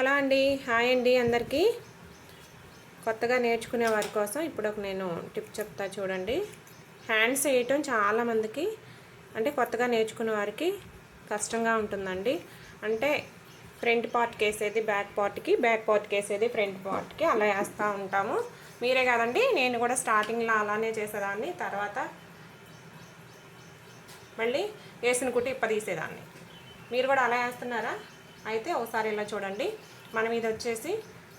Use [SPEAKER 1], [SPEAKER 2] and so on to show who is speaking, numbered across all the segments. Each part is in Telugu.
[SPEAKER 1] హలో అండి. హాయ్ అండి అందరికీ. కొత్తగా నేర్చుకునే వారి కోసం ఇప్పుడు ఒక నేను టిప్ చెప్తా చూడండి. హ్యాండ్స్ వేయటం చాలామందికి అంటే కొత్తగా నేర్చుకునే వారికి కష్టంగా ఉంటుందండి. అంటే ఫ్రంట్ పార్ట్కి వేసేది బ్యాక్ పార్ట్కి బ్యాక్ పార్ట్కి వేసేది ఫ్రంట్ పార్ట్కి అలా వేస్తూ ఉంటాము. మీరే కదండి నేను కూడా స్టార్టింగ్లో అలానే చేసేదాన్ని తర్వాత మళ్ళీ వేసిన కుట్టి ఇప్ప తీసేదాన్ని. మీరు కూడా అలా వేస్తున్నారా? అయితే ఒకసారి ఇలా చూడండి. మనం ఇది వచ్చేసి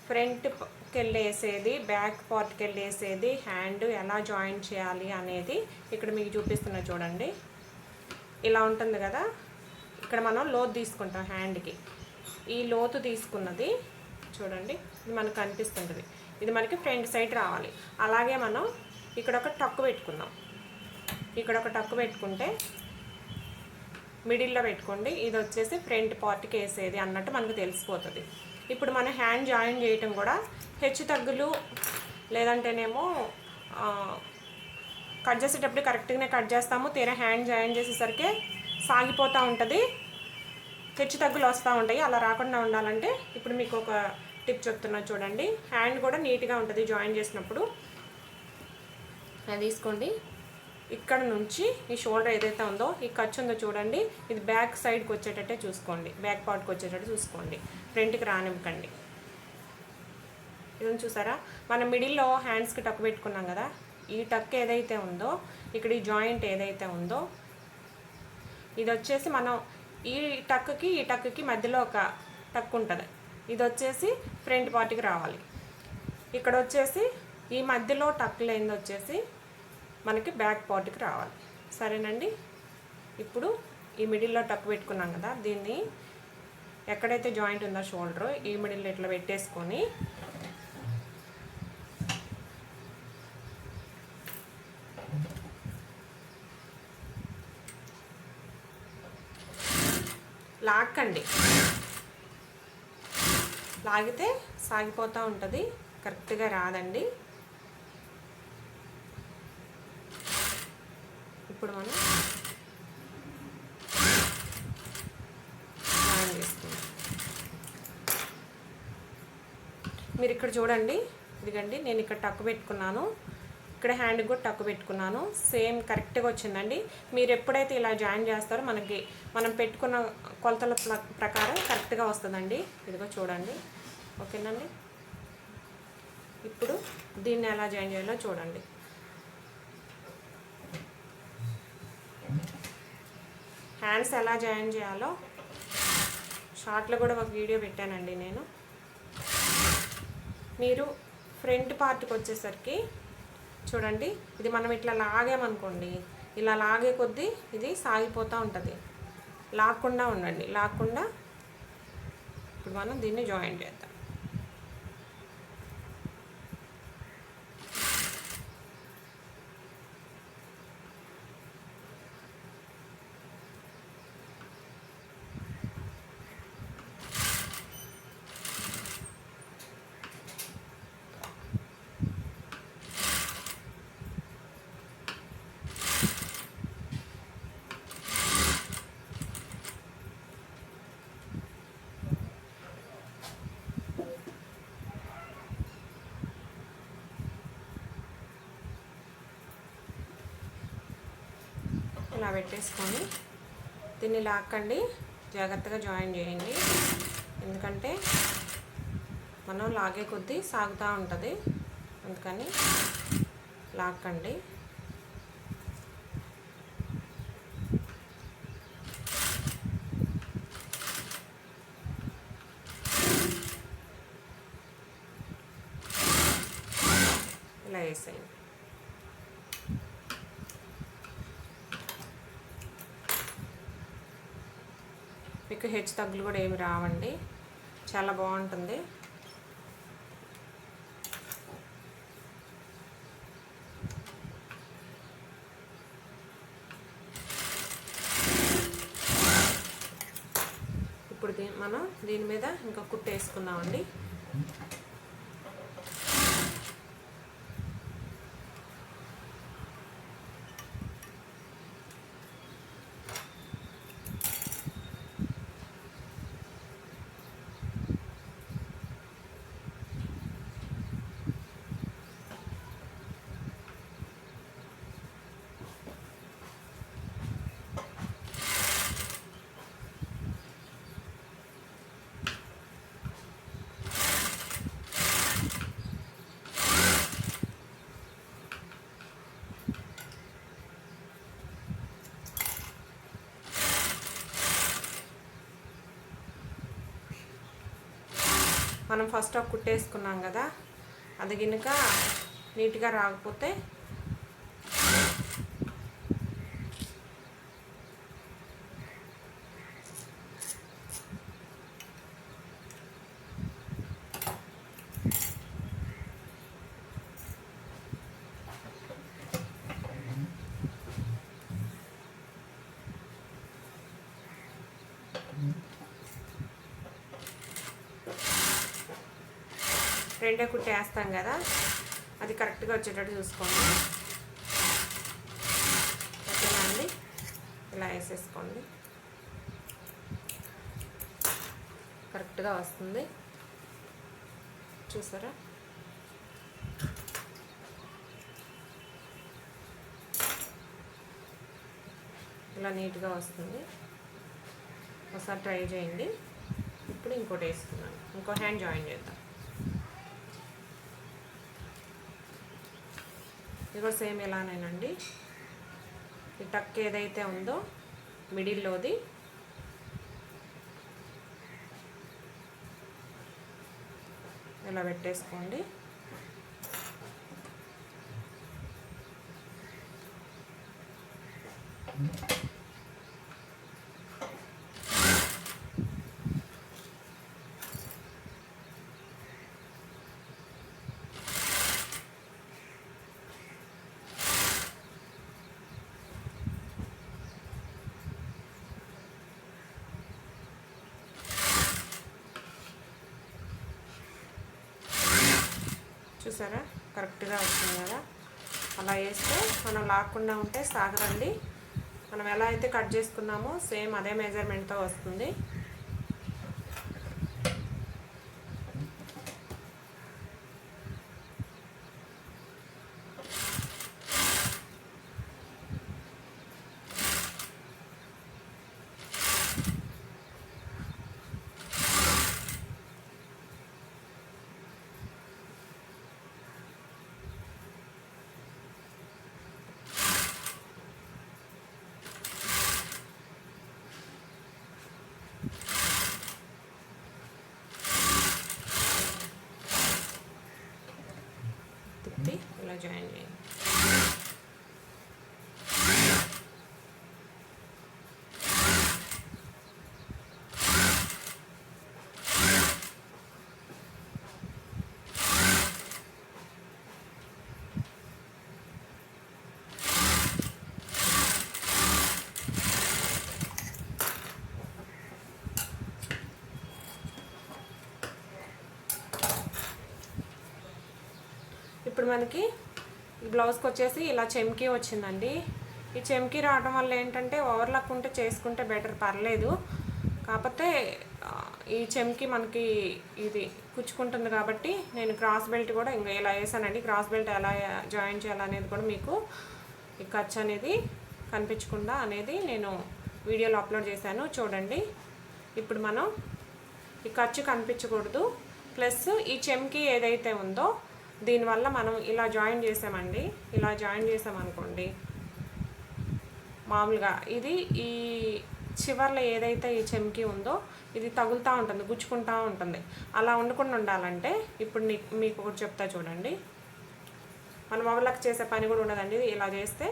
[SPEAKER 1] ఫ్రంట్కి వెళ్ళేసేది బ్యాక్ పార్ట్కి వెళ్ళేసేది హ్యాండ్ ఎలా జాయిన్ చేయాలి అనేది ఇక్కడ మీకు చూపిస్తున్నా చూడండి. ఇలా ఉంటుంది కదా? ఇక్కడ మనం లోతు తీసుకుంటాం హ్యాండ్కి. ఈ లోతు తీసుకున్నది చూడండి ఇది మనకు కనిపిస్తుంటుంది. ఇది మనకి ఫ్రంట్ సైడ్ రావాలి. అలాగే మనం ఇక్కడ ఒక టక్కు పెట్టుకుందాం. ఇక్కడ ఒక టక్కు పెట్టుకుంటే మిడిల్లో పెట్టుకోండి. ఇది వచ్చేసి ఫ్రంట్ పార్ట్కి వేసేది అన్నట్టు మనకు తెలిసిపోతుంది. ఇప్పుడు మన హ్యాండ్ జాయిన్ చేయటం కూడా హెచ్చు తగ్గులు లేదంటేనేమో కట్ చేసేటప్పుడు కరెక్ట్గానే కట్ చేస్తాము తీరా హ్యాండ్ జాయిన్ చేసేసరికి సాగిపోతూ ఉంటుంది. హెచ్చు తగ్గులు వస్తూ ఉంటాయి అలా రాకుండా ఉండాలంటే ఇప్పుడు మీకు ఒక టిప్ చెప్తున్నా చూడండి. హ్యాండ్ కూడా నీట్గా ఉంటుంది జాయిన్ చేసినప్పుడు. అది తీసుకోండి. ఇక్కడ నుంచి ఈ షోల్డర్ ఏదైతే ఉందో ఈ ఖర్చు ఉందో చూడండి. ఇది బ్యాక్ సైడ్కి వచ్చేటట్టే చూసుకోండి. బ్యాక్ పార్ట్కి వచ్చేటట్టు చూసుకోండి. ఫ్రంట్కి రానివ్వకండి. ఇది చూసారా? మనం మిడిల్లో హ్యాండ్స్కి టక్ పెట్టుకున్నాం కదా? ఈ టక్ ఏదైతే ఉందో ఇక్కడ ఈ జాయింట్ ఏదైతే ఉందో ఇది వచ్చేసి మనం ఈ టక్కి ఈ టక్కి మధ్యలో ఒక టక్ ఉంటుంది. ఇది వచ్చేసి ఫ్రంట్ పార్టీకి రావాలి. ఇక్కడ వచ్చేసి ఈ మధ్యలో టక్ లేనిది వచ్చేసి మనకి బ్యాక్ పార్టీకి రావాలి. సరేనండి? ఇప్పుడు ఈ మిడిల్లో టక్ పెట్టుకున్నాం కదా? దీన్ని ఎక్కడైతే జాయింట్ ఉందో షోల్డర్ ఈ మిడిల్ ఇట్లా పెట్టేసుకొని లాక్కండి. లాగితే సాగిపోతూ ఉంటుంది కరెక్ట్గా రాదండి. ఇప్పుడు మనం జాయిన్ చేసుకుందాం మీరు ఇక్కడ చూడండి. ఇదిగండి నేను ఇక్కడ టక్కు పెట్టుకున్నాను. ఇక్కడ హ్యాండ్ కూడా టక్కు పెట్టుకున్నాను. సేమ్ కరెక్ట్గా వచ్చిందండి. మీరు ఎప్పుడైతే ఇలా జాయిన్ చేస్తారో మనకి మనం పెట్టుకున్న కొలతల ప్రకారం కరెక్ట్గా వస్తుందండి. ఇదిగో చూడండి. ఓకేనండి? ఇప్పుడు దీన్ని ఎలా జాయిన్ చేయాలో చూడండి. హ్యాండ్స్ ఎలా జాయిన్ చేయాలో షార్ట్లో కూడా ఒక వీడియో పెట్టానండి నేను. మీరు ఫ్రంట్ పార్ట్కి వచ్చేసరికి చూడండి ఇది మనం ఇట్లా లాగామనుకోండి ఇలా లాగే కొద్దీ ఇది సాగిపోతూ ఉంటుంది. లాక్కుండా ఉండండి లాక్కుండా ఇప్పుడు మనం దీన్ని జాయిన్ చేద్దాం ఇలా పెట్టేసుకొని దీన్ని లాక్కండి. జాగ్రత్తగా జాయిన్ చేయండి. ఎందుకంటే మనం లాగే కొద్దీ సాగుతూ ఉంటుంది. అందుకని లాక్కండి ఇలా వేసేయండి మీకు హెచ్చు తగ్గులు కూడా ఏమి రావండి. చాలా బాగుంటుంది. ఇప్పుడు దీ మనం దీని మీద ఇంకా కుట్టు మనం ఫస్ట్ ఒక కుట్టేసుకున్నాం కదా అది గినుక నీట్గా రాకపోతే రెండే కుట్టేస్తాం కదా అది కరెక్ట్గా వచ్చేటట్టు చూసుకోండి. ఓకేనా అండి ఇలా వేసేసుకోండి. కరెక్ట్గా వస్తుంది. చూసారా? ఇలా నీట్గా వస్తుంది. ఒకసారి ట్రై చేయండి. ఇప్పుడు ఇంకోటి వేస్తున్నాను. ఇంకో హ్యాండ్ జాయిన్ చేద్దాం. ఇది కూడా సేమ్ ఇలానేనండి. ఈ టక్ ఏదైతే ఉందో మిడిల్లోది. ఇలా పెట్టేసుకోండి. చూసారా? కరెక్ట్గా వస్తుంది కదా? అలా వేస్తే మనం లాక్కుండా ఉంటే సాగరండి. మనం ఎలా అయితే కట్ చేసుకున్నామో సేమ్ అదే మెజర్మెంట్తో వస్తుంది. తిప్పి ఇలా జాయిన్ చేయండి ఇప్పుడు మనకి ఈ బ్లౌజ్కి వచ్చేసి ఇలా చెమ్కీ వచ్చిందండి. ఈ చెమ్కీ రావడం వల్ల ఏంటంటే ఓవర్లాక్ ఉంటే చేసుకుంటే బెటర్ పర్లేదు. కాకపోతే ఈ చెమ్కి మనకి ఇది కుచ్చుకుంటుంది కాబట్టి నేను క్రాస్ బెల్ట్ కూడా ఇంకా ఇలా వేసానండి. క్రాస్ బెల్ట్ ఎలా జాయిన్ చేయాలనేది కూడా మీకు ఈ ఖర్చు అనేది కనిపించకుండా అనేది నేను వీడియోలో అప్లోడ్ చేశాను. చూడండి. ఇప్పుడు మనం ఈ ఖర్చు కనిపించకూడదు. ప్లస్ ఈ చెమ్కి ఏదైతే ఉందో దీనివల్ల మనం ఇలా జాయిన్ చేసామండి. ఇలా జాయిన్ చేసామనుకోండి మామూలుగా ఇది ఈ చివర్లో ఏదైతే ఈ చెమ్కి ఉందో ఇది తగులుతూ ఉంటుంది గుచ్చుకుంటూ ఉంటుంది. అలా ఉండకుండా ఉండాలంటే ఇప్పుడు మీకు ఒకటి చెప్తా చూడండి. మనం మొబైల్కి చేసే పని కూడా ఉండదండి ఇది. ఇలా చేస్తే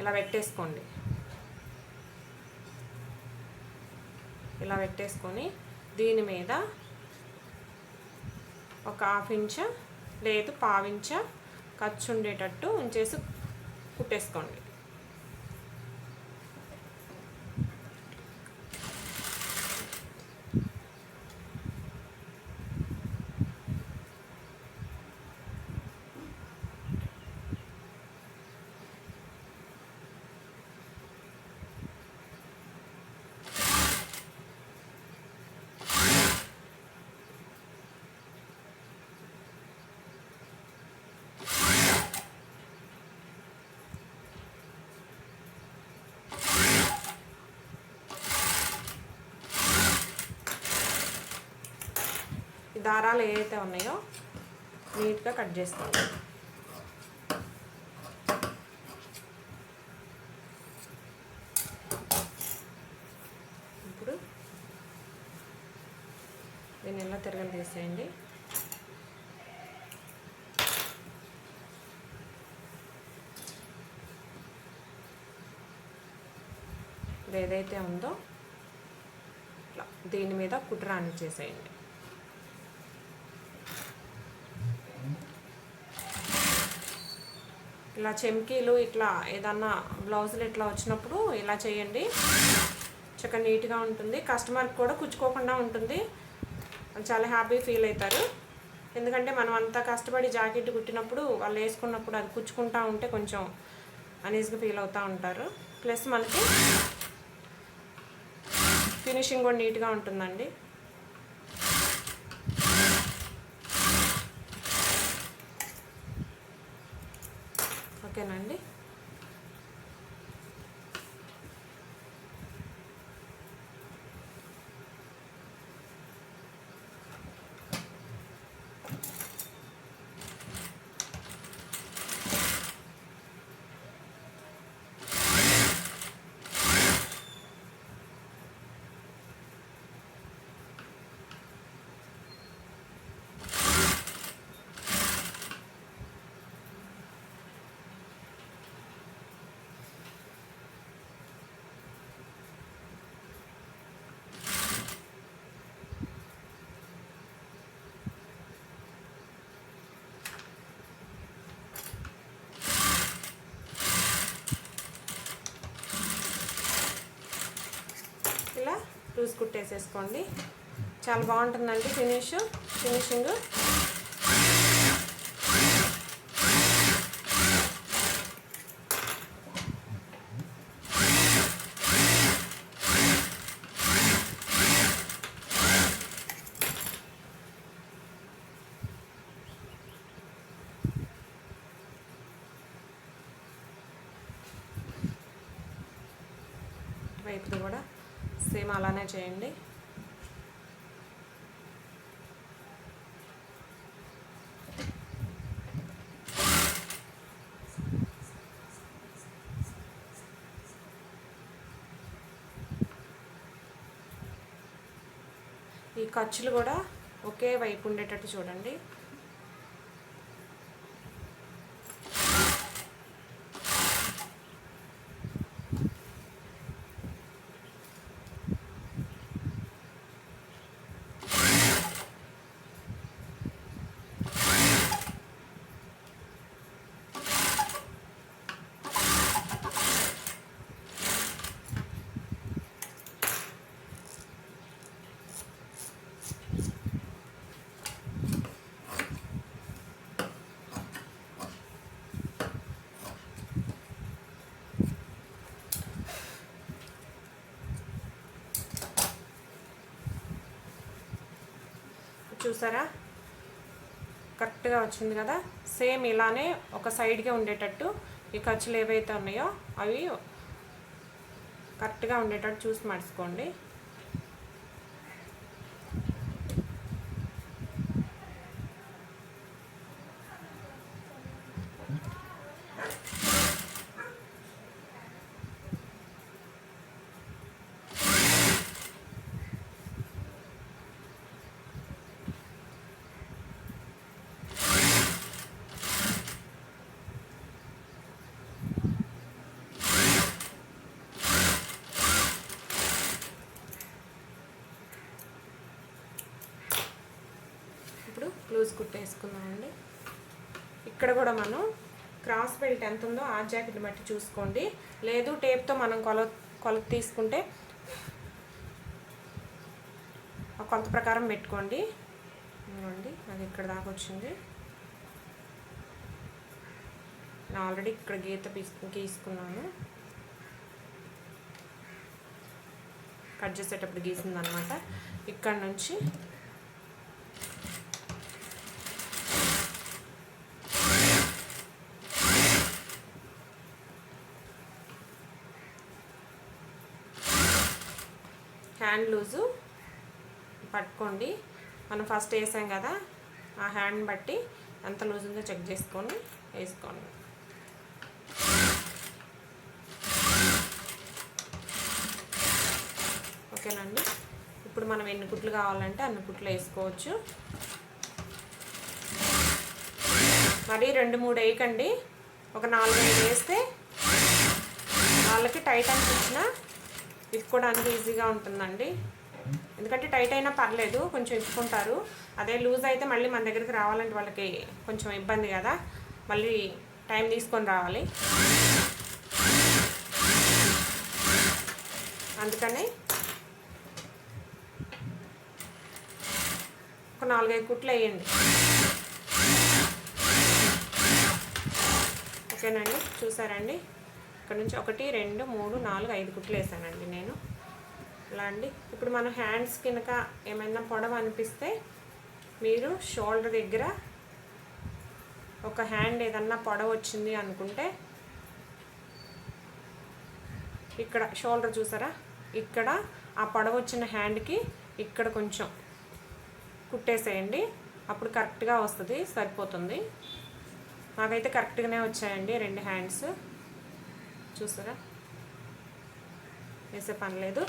[SPEAKER 1] ఇలా పెట్టేసుకోండి. ఇలా పెట్టేసుకొని దీని మీద ఒక హాఫ్ ఇంచ్ లేదు పావించ ఖర్చు ఉండేటట్టు ఉంచేసి కుట్టేసుకోండి. దారాలు ఏవైతే ఉన్నాయో నీట్గా కట్ చేస్తాం ఇప్పుడు దీన్ని ఎలా తిరగలు తీసేయండి? ఏదైతే ఉందో దీని మీద కుట్రాన్ని చేసేయండి ఇలా చెమ్కీలు ఇట్లా ఏదన్నా బ్లౌజులు ఇట్లా వచ్చినప్పుడు ఇలా చేయండి. చక్కగా నీట్గా ఉంటుంది. కస్టమర్కి కూడా కుచ్చుకోకుండా ఉంటుంది. చాలా హ్యాపీ ఫీల్ అవుతారు. ఎందుకంటే మనం అంతా కష్టపడి జాకెట్ కుట్టినప్పుడు వాళ్ళు వేసుకున్నప్పుడు అది కుచ్చుకుంటా ఉంటే కొంచెం అనీజ్గా ఫీల్ అవుతూ ఉంటారు. ప్లస్ మనకి ఫినిషింగ్ కూడా నీట్గా ఉంటుందండి. ఓకేనండి ఇలా లూజ్ కుట్టేసేసుకోండి. చాలా బాగుంటుందండి ఫినిష్. ఫినిషింగ్. వైపుది కూడా. సేమ్ అలానే చేయండి. ఈ ఖర్చులు కూడా ఒకే వైపు ఉండేటట్టు చూడండి. చూసారా? కరెక్ట్గా వచ్చింది కదా? సేమ్ ఇలానే ఒక సైడ్గా ఉండేటట్టు ఈ ఖర్చులు ఏవైతే ఉన్నాయో అవి కరెక్ట్గా ఉండేటట్టు చూసి మర్చుకోండి. లూజ్ కుట్టేసుకుందామండి ఇక్కడ కూడా మనం క్రాస్ బెల్ట్ ఎంత ఉందో ఆ జాకెట్ బట్టి చూసుకోండి. లేదు టేప్తో మనం కొల కొలత తీసుకుంటే ఆ కొలత ప్రకారం పెట్టుకోండి. అది ఇక్కడ దాకా వచ్చింది. నేను ఆల్రెడీ ఇక్కడ గీత గీసుకున్నాను. కట్ చేసేటప్పుడు గీసిందనమాట. ఇక్కడ నుంచి హ్యాండ్ లూజు పట్టుకోండి. మనం ఫస్ట్ వేసాం కదా ఆ హ్యాండ్ బట్టి ఎంత లూజ్ ఉందో చెక్ చేసుకొని వేసుకోండి. ఓకేనండి ఇప్పుడు మనం ఎన్ని కుట్లు కావాలంటే అన్ని కుట్లు వేసుకోవచ్చు. మరి రెండు మూడు వేయకండి. ఒక నాలుగు ఐదు వేస్తే వాళ్ళకి టైట్ అనిపించిన ఇప్పుకోవడానికి ఈజీగా ఉంటుందండి. ఎందుకంటే టైట్ అయినా పర్లేదు కొంచెం ఇప్పుకుంటారు అదే లూజ్ అయితే మళ్ళీ మన దగ్గరికి రావాలంటే వాళ్ళకి కొంచెం ఇబ్బంది కదా. మళ్ళీ టైం తీసుకొని రావాలి. అందుకని ఒక నాలుగైదు కుట్లు వేయండి. ఓకేనండి? చూసారండి ఇక్కడ నుంచి ఒకటి రెండు మూడు నాలుగు ఐదు కుట్లు వేసానండి నేను. అలా అండి. ఇప్పుడు మనం హ్యాండ్స్ కనుక ఏమైనా పొడవు అనిపిస్తే మీరు షోల్డర్ దగ్గర ఒక హ్యాండ్ ఏదన్నా పొడవు వచ్చింది అనుకుంటే ఇక్కడ షోల్డర్ చూసారా? ఇక్కడ ఆ పొడవు వచ్చిన హ్యాండ్కి ఇక్కడ కొంచెం కుట్టేసేయండి. అప్పుడు కరెక్ట్గా వస్తుంది సరిపోతుంది. నాకైతే కరెక్ట్గానే వచ్చాయండి రెండు హ్యాండ్స్. చూసారా వేసే పని లేదు.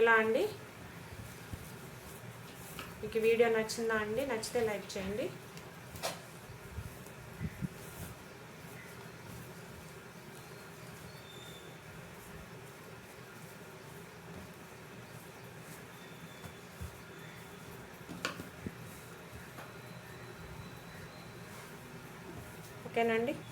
[SPEAKER 1] ఇలా అండి. మీకు వీడియో నచ్చిందా అండి? నచ్చితే లైక్ చేయండి. ఓకేనండి ఇలా